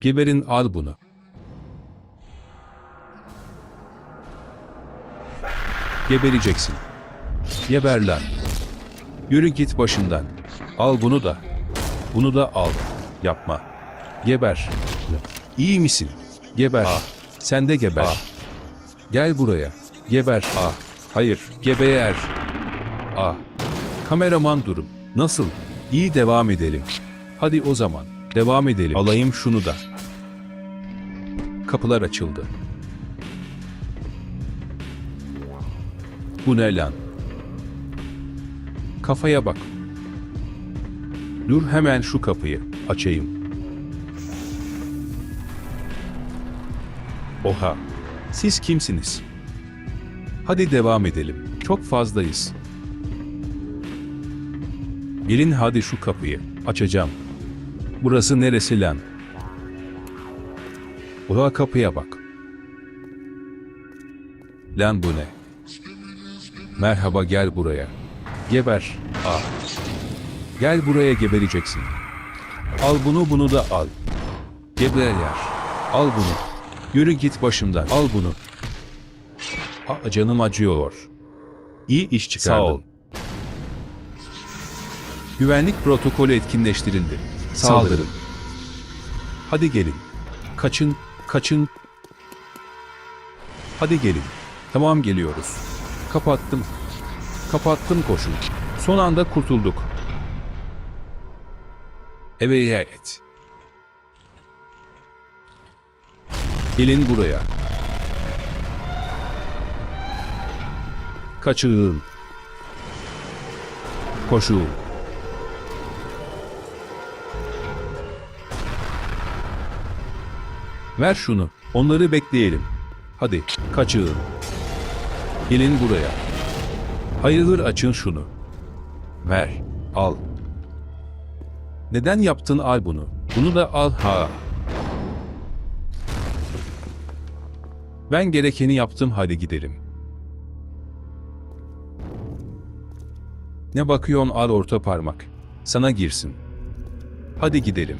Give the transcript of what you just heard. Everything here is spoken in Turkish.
Geberin al bunu. Gebereceksin. Geber lan. Yürü git başından. Al bunu da. Bunu da al. Yapma. Geber. İyi misin? Geber. Sen de geber. Gel buraya. Geber. Ah. Hayır. Geber. Ah. Kameraman durum. Nasıl? İyi devam edelim. Hadi o zaman. Devam edelim. Alayım şunu da. Kapılar açıldı. Bu ne lan? Kafaya bak. Dur hemen şu kapıyı açayım. Oha. Siz kimsiniz? Hadi devam edelim. Çok fazlayız. Gelin hadi şu kapıyı açacağım. Burası neresi lan? Oha kapıya bak. Lan bu ne? Merhaba gel buraya. Geber. Al. Gel buraya gebereceksin. Al bunu bunu da al. Geber yer. Al bunu. Yürü git başımdan. Al bunu. Aa, canım acıyor. İyi iş çıkardın. Sağ ol. Güvenlik protokolü etkinleştirildi. Saldırın. Saldırın. Hadi gelin. Kaçın, kaçın. Hadi gelin. Tamam geliyoruz. Kapattım. Kapattım koşun. Son anda kurtulduk. Evet. Gelin buraya. Kaçın. Koşun. Ver şunu. Onları bekleyelim. Hadi kaçın. Gelin buraya. Hayırdır açın şunu. Ver. Al. Neden yaptın al bunu? Bunu da al ha. Ben gerekeni yaptım hadi gidelim. Ne bakıyorsun al orta parmak. Sana girsin. Hadi gidelim.